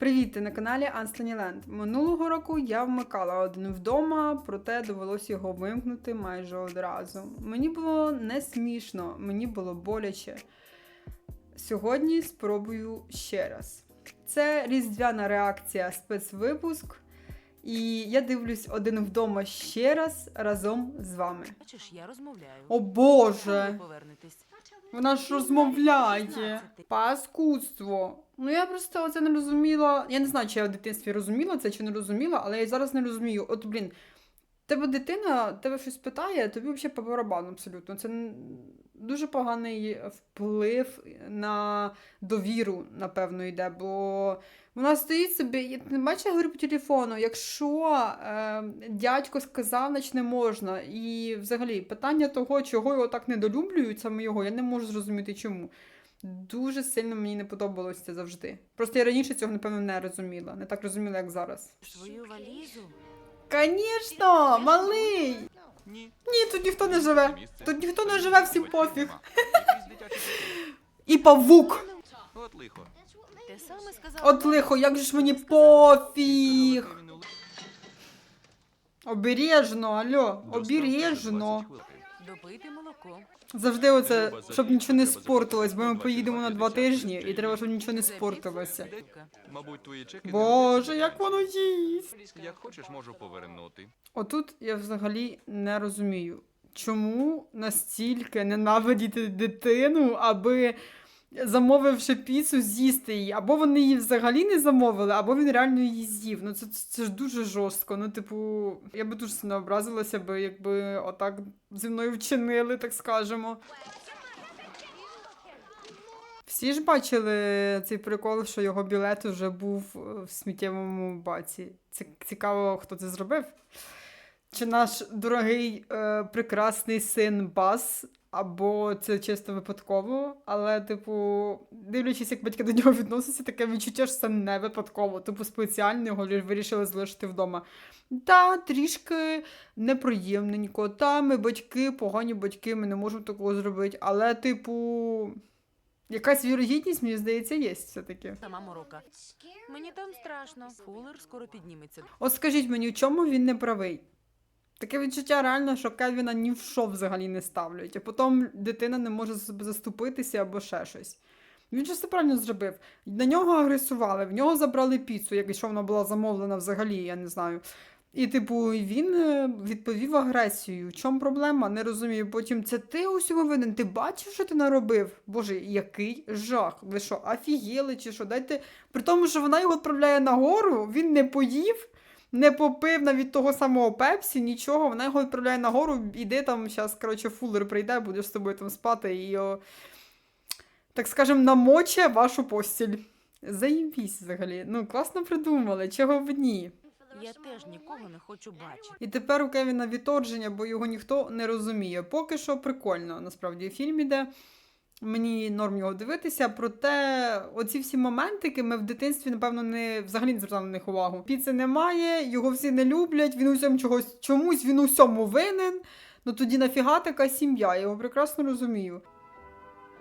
Привіт, ти на каналі Анстаніленд. Минулого року я вмикала один вдома, проте довелося його вимкнути майже одразу. Мені було не смішно, мені було боляче. Сьогодні спробую ще раз. Це різдвяна реакція спецвипуск, і я дивлюсь один вдома ще раз разом з вами. Бачиш, я розмовляю. О Боже! повернетесь? Вона ж розмовляє. Паскудство. Ну я просто оце не розуміла. Я не знаю, чи я в дитинстві розуміла це чи не розуміла, але я зараз не розумію. От, блін, тебе дитина, тебе щось питає, тобі взагалі по барабану абсолютно. Це дуже поганий вплив на довіру, напевно, йде, бо вона стоїть собі, не бачиш, я говорю по телефону, якщо е, дядько сказав, значить не можна. І взагалі питання того, чого його так недолюблюють, саме його, я не можу зрозуміти чому. Дуже сильно мені не подобалося це завжди. Просто я раніше цього, напевно, не розуміла. Не так розуміла, як зараз. Свою валізу? Звісно, малий! Ні. Ні, тут ніхто не живе. Тут ніхто не живе, всім пофіг. І павук! От лихо. От лихо, як же ж мені пофіг! Обережно, алло, обережно. 20. Допити молоко. Завжди оце, щоб нічого не спортилось, бо ми поїдемо на два тижні, і треба, щоб нічого не спортилося. Мабуть, твої чеки... Боже, як воно їсть! Як хочеш, можу повернути. Отут я взагалі не розумію, чому настільки ненавидіти дитину, аби замовивши піцу, з'їсти її. Або вони її взагалі не замовили, або він реально її з'їв. Ну це, це, це ж дуже жорстко. Ну, типу, я би дуже сильно образилася би, якби отак зі мною вчинили, так скажемо. Всі ж бачили цей прикол, що його білет вже був е, в сміттєвому баці. Ці- Цікаво, хто це зробив. Чи наш дорогий е, прекрасний син Бас, або це чисто випадково, але, типу, дивлячись, як батьки до нього відносяться, таке відчуття, що це не випадково. Типу, спеціально його вирішили залишити вдома. Та, трішки неприємненько. Та, ми батьки, погані батьки, ми не можемо такого зробити. Але, типу, якась вірогідність, мені здається, є все-таки. Сама морока. Мені там страшно. Фулер скоро підніметься. От скажіть мені, у чому він не правий? Таке відчуття реально, що Кевіна ні в що взагалі не ставлять, а потім дитина не може заступитися або ще щось. Він же все правильно зробив. На нього агресували, в нього забрали піцу, якщо вона була замовлена взагалі, я не знаю. І, типу, він е, відповів агресією. В чому проблема? Не розумію. Потім це ти у всьому винен. Ти бачив, що ти наробив? Боже, який жах. Ви що, офігіли чи що? Дайте. При тому, що вона його відправляє нагору, він не поїв, не попив навіть того самого пепсі, нічого. Вона його відправляє нагору, іди там, зараз, коротше, фулер прийде, будеш з тобою там спати і, о, так скажем, намоче вашу постіль. Заїбісь взагалі. Ну, класно придумали, чого б ні. Я теж нікого не хочу бачити. І тепер у Кевіна відторження, бо його ніхто не розуміє. Поки що прикольно, насправді фільм іде. Мені норм його дивитися, проте оці всі моментики ми в дитинстві, напевно, не взагалі не звертали на них увагу. Піци немає, його всі не люблять, він усьому чогось чомусь він усьому винен. Ну тоді нафіга така сім'я, я його прекрасно розумію.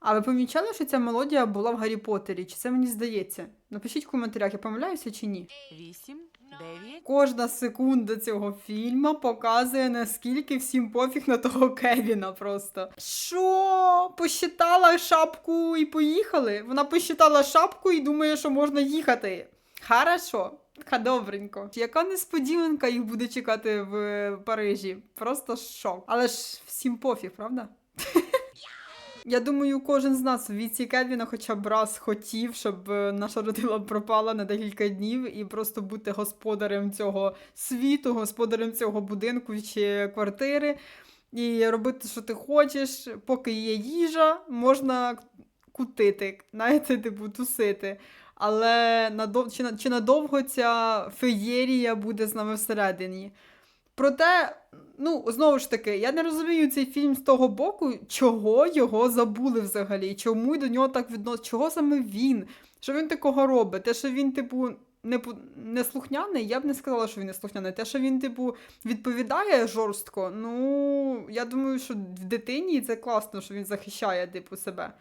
А ви помічали, що ця мелодія була в Гаррі Поттері? Чи це мені здається? Напишіть в коментарях, я помиляюся чи ні. Вісім, дев'ять. Кожна секунда цього фільму показує, наскільки всім пофіг на того Кевіна просто. Що? Посчитала шапку і поїхали? Вона посчитала шапку і думає, що можна їхати. Хорошо. Добренько. Яка несподіванка їх буде чекати в Парижі? Просто шок. Але ж всім пофіг, правда? Я думаю, кожен з нас в віці Кевіна хоча б раз хотів, щоб е, наша родина пропала на декілька днів і просто бути господарем цього світу, господарем цього будинку чи квартири, і робити, що ти хочеш, поки є їжа, можна кутити, знаєте, типу, тусити. Але надов... чи надовго ця феєрія буде з нами всередині? Проте, ну, знову ж таки, я не розумію цей фільм з того боку, чого його забули взагалі, чому до нього так відносять, чого саме він, що він такого робить? Те, що він, типу, не, пу- не слухняний, я б не сказала, що він не слухняний. Те, що він, типу, відповідає жорстко, ну, я думаю, що в дитині це класно, що він захищає, типу, себе.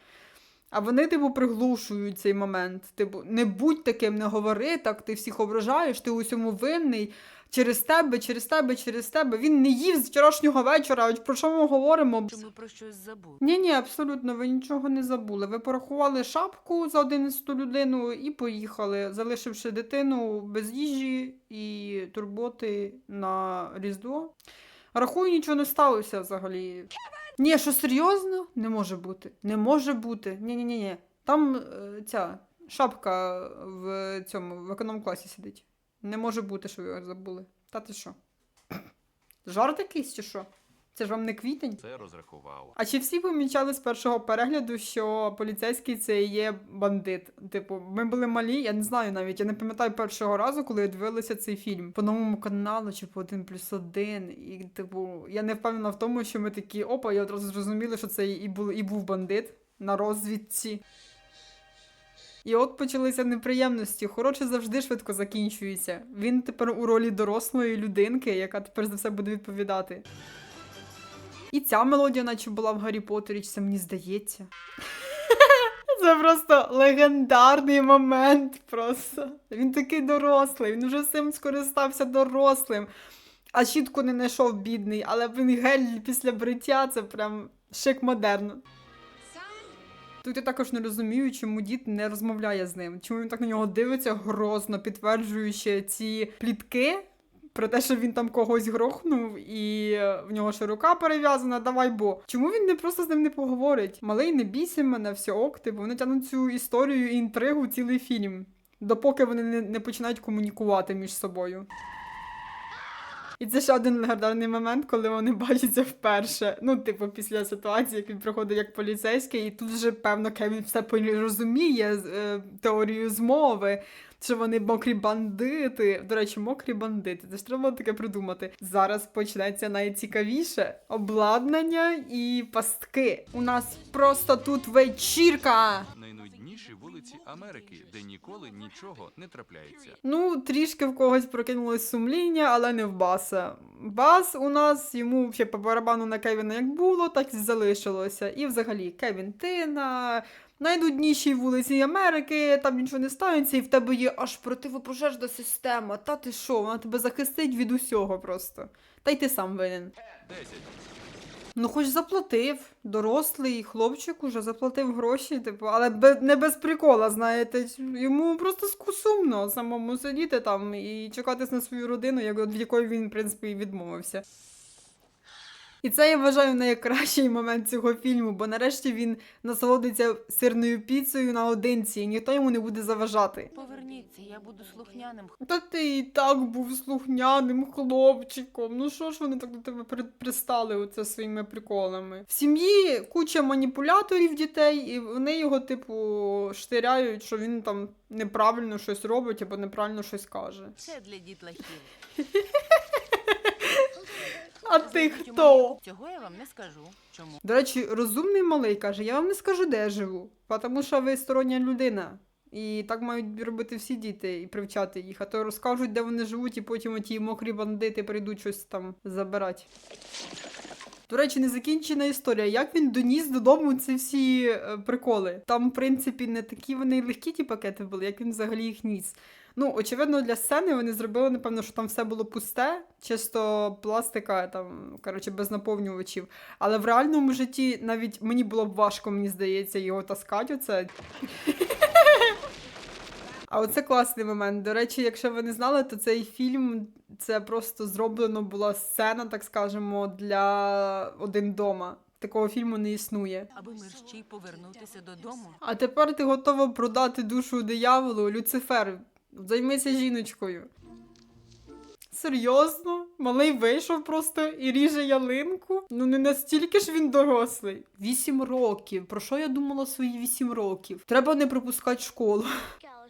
А вони, типу, приглушують цей момент. Типу, не будь таким, не говори так, ти всіх ображаєш, ти у всьому винний. Через тебе, через тебе, через тебе. Він не їв з вчорашнього вечора. От Про що ми говоримо? Чи ми про щось забули? Ні, ні, абсолютно, ви нічого не забули. Ви порахували шапку за 11 людину і поїхали, залишивши дитину без їжі і турботи на Різдво. Рахую, нічого не сталося взагалі. Ні, що серйозно? Не може бути. Не може бути. Ні, ні, ні, ні. Там е, ця шапка в цьому в економ-класі сидить. Не може бути, що ви його забули. Та ти що? Жарт якийсь чи що? Це ж вам не квітень? Це розрахував. А чи всі помічали з першого перегляду, що поліцейський це і є бандит? Типу, ми були малі, я не знаю навіть. Я не пам'ятаю першого разу, коли я дивилася цей фільм по новому каналу чи по 1 плюс 1. І, типу, я не впевнена в тому, що ми такі опа, я одразу зрозуміли, що це і був, і був бандит на розвідці. І от почалися неприємності. Хороше завжди швидко закінчується. Він тепер у ролі дорослої людинки, яка тепер за все буде відповідати. І ця мелодія, наче була в Гаррі Поттері, чи це мені здається. Це просто легендарний момент. Просто. Він такий дорослий, він вже цим скористався дорослим. А щітку не знайшов бідний, але він гель після бриття це прям шик модерн. Тут я також не розумію, чому дід не розмовляє з ним. Чому він так на нього дивиться грозно, підтверджуючи ці плітки про те, що він там когось грохнув, і е, в нього ще рука перев'язана, давай бо. Чому він не просто з ним не поговорить? Малий, не бійся мене, все ок, типу, вони тянуть цю історію і інтригу цілий фільм, допоки вони не, не починають комунікувати між собою. І це ще один легендарний момент, коли вони бачаться вперше. Ну, типу, після ситуації, як він приходить як поліцейський, і тут вже, певно, Кевін все розуміє е, теорію змови, що вони мокрі бандити. До речі, мокрі бандити. Це ж треба таке придумати. Зараз почнеться найцікавіше обладнання і пастки. У нас просто тут вечірка. Найнудніші вулиці Америки, де ніколи нічого не трапляється. Ну, трішки в когось прокинулось сумління, але не в баса. Бас у нас йому ще по барабану на Кевіна як було, так і залишилося. І взагалі, Кевін, ти на найнуднішій вулиці Америки, там нічого не станеться, і в тебе є аж противопожежна система. Та ти що, вона тебе захистить від усього просто. Та й ти сам винен. Десять. Ну, хоч заплатив. Дорослий хлопчик уже заплатив гроші, типу, але не без прикола, знаєте. Йому просто ску- сумно самому сидіти там і чекатись на свою родину, від якої він, в принципі, і відмовився. І це я вважаю найкращий момент цього фільму, бо нарешті він насолодиться сирною піцею наодинці, і ніхто йому не буде заважати. Поверніться, я буду слухняним. Та ти і так був слухняним хлопчиком. Ну що ж вони так до тебе при- пристали оце своїми приколами? В сім'ї куча маніпуляторів дітей, і вони його, типу, штиряють, що він там неправильно щось робить або неправильно щось каже. Це для дітлахів. А ти хто? Цього я вам не скажу. Чому? До речі, розумний малий каже: я вам не скажу, де я живу, тому що ви стороння людина. І так мають робити всі діти і привчати їх, а то розкажуть, де вони живуть, і потім оті мокрі бандити прийдуть щось там забирати. До речі, незакінчена історія. Як він доніс додому ці всі е, приколи? Там, в принципі, не такі вони легкі ті пакети були, як він взагалі їх ніс. Ну, очевидно, для сцени вони зробили, напевно, що там все було пусте, чисто пластика, там, коротше, без наповнювачів. Але в реальному житті навіть мені було б важко, мені здається, його таскати оце. А оце класний момент. До речі, якщо ви не знали, то цей фільм це просто зроблено була сцена, так скажемо, для один дома. Такого фільму не існує. Аби мерщій повернутися додому. А тепер ти готова продати душу дияволу, Люцифер. Займися жіночкою. Серйозно? Малий вийшов просто і ріже ялинку? Ну не настільки ж він дорослий. Вісім років. Про що я думала свої вісім років? Треба не пропускати школу.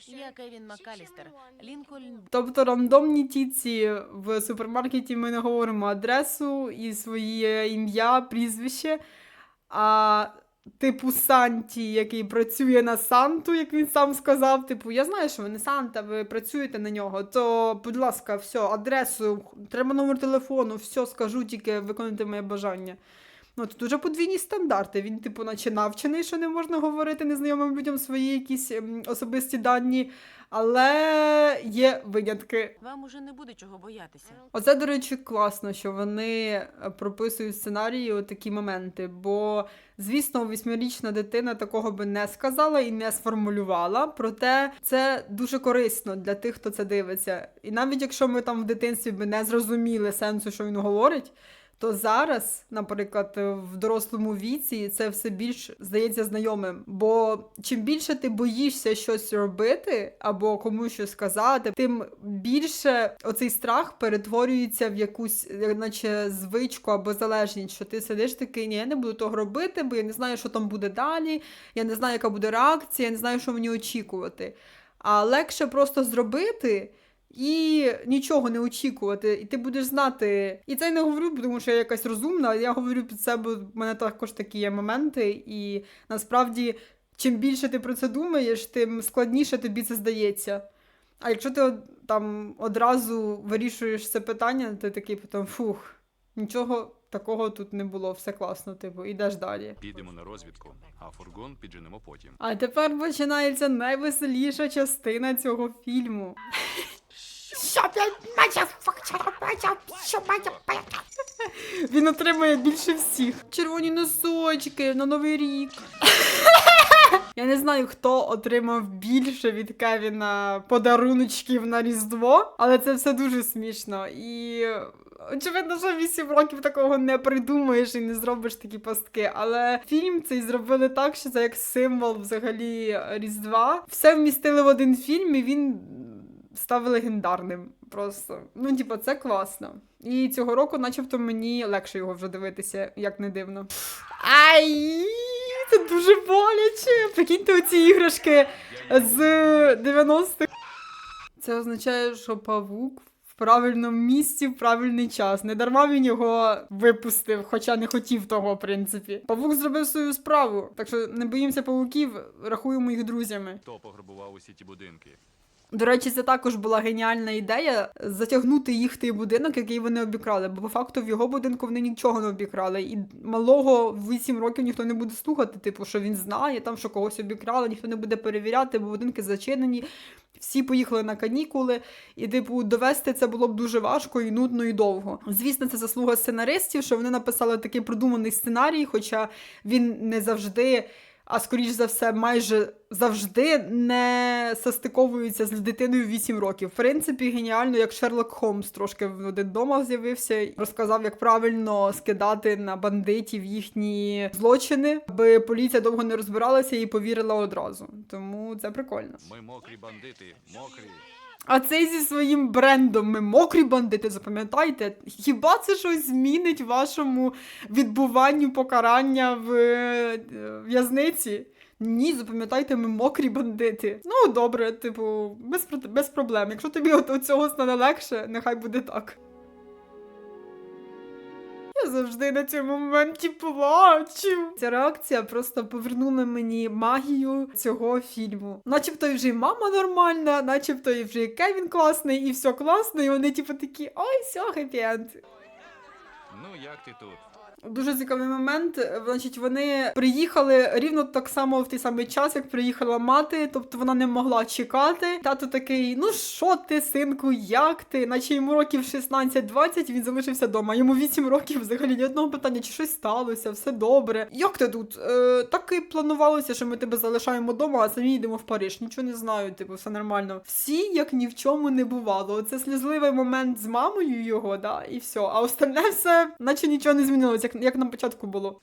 Я Кевін Макалістер. Лінкольн Тобто рандомні тіці в супермаркеті ми не говоримо адресу і своє ім'я, прізвище. А типу Санті, який працює на Санту, як він сам сказав. Типу, я знаю, що ви не Санта, ви працюєте на нього. То, будь ласка, все, адресу, треба номер телефону, все скажу, тільки виконуйте моє бажання. Ну тут дуже подвійні стандарти. Він, типу, наче навчений, що не можна говорити незнайомим людям свої якісь ем, особисті дані, але є винятки. Вам уже не буде чого боятися. Оце, до речі, класно, що вони е, прописують в сценарії такі моменти. Бо, звісно, восьмирічна дитина такого би не сказала і не сформулювала. Проте це дуже корисно для тих, хто це дивиться. І навіть якщо ми там в дитинстві би не зрозуміли сенсу, що він говорить. То зараз, наприклад, в дорослому віці це все більш здається знайомим. Бо чим більше ти боїшся щось робити або комусь щось сказати, тим більше оцей страх перетворюється в якусь, як наче звичку або залежність, що ти сидиш такий, ні, я не буду того робити, бо я не знаю, що там буде далі, я не знаю, яка буде реакція, я не знаю, що мені очікувати. А легше просто зробити. І нічого не очікувати, і ти будеш знати. І це я не говорю, тому що я якась розумна. Я говорю під себе, в мене також такі є моменти, і насправді, чим більше ти про це думаєш, тим складніше тобі це здається. А якщо ти там одразу вирішуєш це питання, ти такий потім фух, нічого такого тут не було, все класно, типу, ідеш далі. Підемо на розвідку, а фургон підженемо потім. А тепер починається найвеселіша частина цього фільму. Він отримує більше всіх. Червоні носочки на новий рік. Я не знаю, хто отримав більше від Кевіна подаруночків на Різдво, але це все дуже смішно. І очевидно, що 8 років такого не придумаєш і не зробиш такі пастки. Але фільм цей зробили так, що це як символ взагалі Різдва. Все вмістили в один фільм, і він став легендарним. Просто. Ну, типу, це класно. І цього року, начебто, мені легше його вже дивитися, як не дивно. Ай! Це дуже боляче. Прикиньте оці іграшки з 90-х. Це означає, що павук в правильному місці в правильний час. Не дарма він його випустив, хоча не хотів того, в принципі. Павук зробив свою справу, так що не боїмося павуків, рахуємо їх друзями. Хто пограбував усі ті будинки? До речі, це також була геніальна ідея затягнути їх в той будинок, який вони обікрали. Бо по факту в його будинку вони нічого не обікрали. І малого в 8 років ніхто не буде слухати, типу, що він знає, там що когось обікрали, ніхто не буде перевіряти, бо будинки зачинені. Всі поїхали на канікули, і, типу, довести це було б дуже важко і нудно і довго. Звісно, це заслуга сценаристів, що вони написали такий продуманий сценарій, хоча він не завжди а скоріш за все, майже завжди не состиковуються з дитиною 8 років. В принципі, геніально, як Шерлок Холмс трошки в один дома з'явився і розказав, як правильно скидати на бандитів їхні злочини, аби поліція довго не розбиралася і повірила одразу. Тому це прикольно. Ми мокрі бандити, мокрі. А цей зі своїм брендом ми мокрі бандити, запам'ятайте, хіба це щось змінить вашому відбуванню покарання в е, в'язниці? Ні, запам'ятайте, ми мокрі бандити. Ну, добре, типу, без, без проблем. Якщо тобі от цього стане легше, нехай буде так. Я завжди на цьому моменті плачу. Ця реакція просто повернула мені магію цього фільму. Начебто і вже і мама нормальна, начебто і вже і Кевін класний, і все класно, і вони, типу, такі, ой, все, хеппі-енд. Ну як ти тут? Дуже цікавий момент. Значить, вони приїхали рівно так само в той самий час, як приїхала мати, тобто вона не могла чекати. Тато такий: ну що ти, синку, як ти? Наче йому років 16-20, він залишився вдома. Йому 8 років взагалі ні одного питання, чи щось сталося, все добре. Як ти тут? Е, так і планувалося, що ми тебе залишаємо вдома, а самі йдемо в Париж. Нічого не знаю, типу, все нормально. Всі як ні в чому не бувало. Це слізливий момент з мамою його, да, і все. А остальне все, наче нічого не змінилося, як, як на початку було.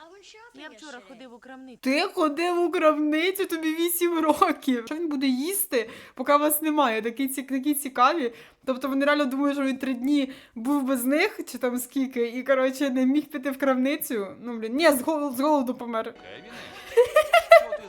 Я вчора ходив у крамницю. Ти ходив у крамницю, тобі 8 років. Що він буде їсти, поки вас немає? Такі, ці- такі цікаві. Тобто вони реально думають, що він три дні був без них, чи там скільки, і коротше не міг піти в крамницю. Ну блін, ні, з голоду, з голоду помер.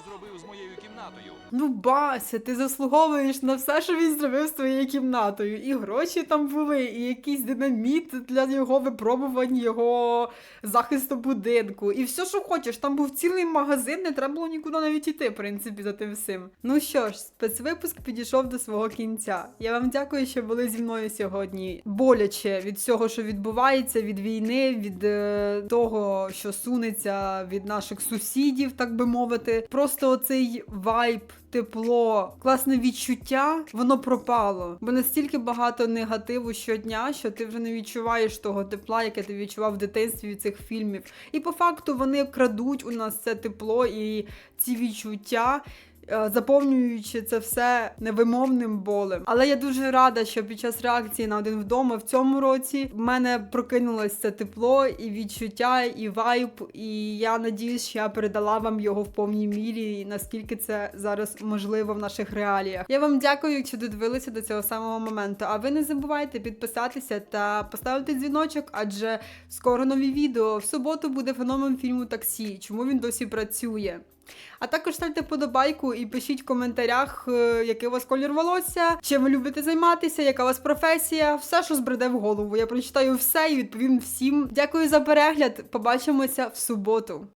Зробив з моєю кімнатою? Ну, Бася, ти заслуговуєш на все, що він зробив з твоєю кімнатою. І гроші там були, і якийсь динаміт для його випробувань, його захисту будинку. І все, що хочеш. Там був цілий магазин, не треба було нікуди навіть іти, в принципі, за тим всім. Ну що ж, спецвипуск підійшов до свого кінця. Я вам дякую, що були зі мною сьогодні. Боляче від всього, що відбувається, від війни, від е, того, що сунеться від наших сусідів, так би мовити. Просто оцей вайб, тепло, класне відчуття, воно пропало. Бо настільки багато негативу щодня, що ти вже не відчуваєш того тепла, яке ти відчував в дитинстві від цих фільмів. І по факту вони крадуть у нас це тепло і ці відчуття. Е, Заповнюючи це все невимовним болем. Але я дуже рада, що під час реакції на один вдома в цьому році в мене прокинулось це тепло і відчуття, і вайб. І я надіюсь, що я передала вам його в повній мірі, і наскільки це зараз можливо в наших реаліях. Я вам дякую, якщо додивилися до цього самого моменту. А ви не забувайте підписатися та поставити дзвіночок, адже скоро нові відео. В суботу буде феномен фільму Таксі. Чому він досі працює? А також ставте подобайку і пишіть в коментарях, е, який у вас колір волосся, чим ви любите займатися, яка у вас професія, все, що збреде в голову. Я прочитаю все і відповім всім. Дякую за перегляд. Побачимося в суботу.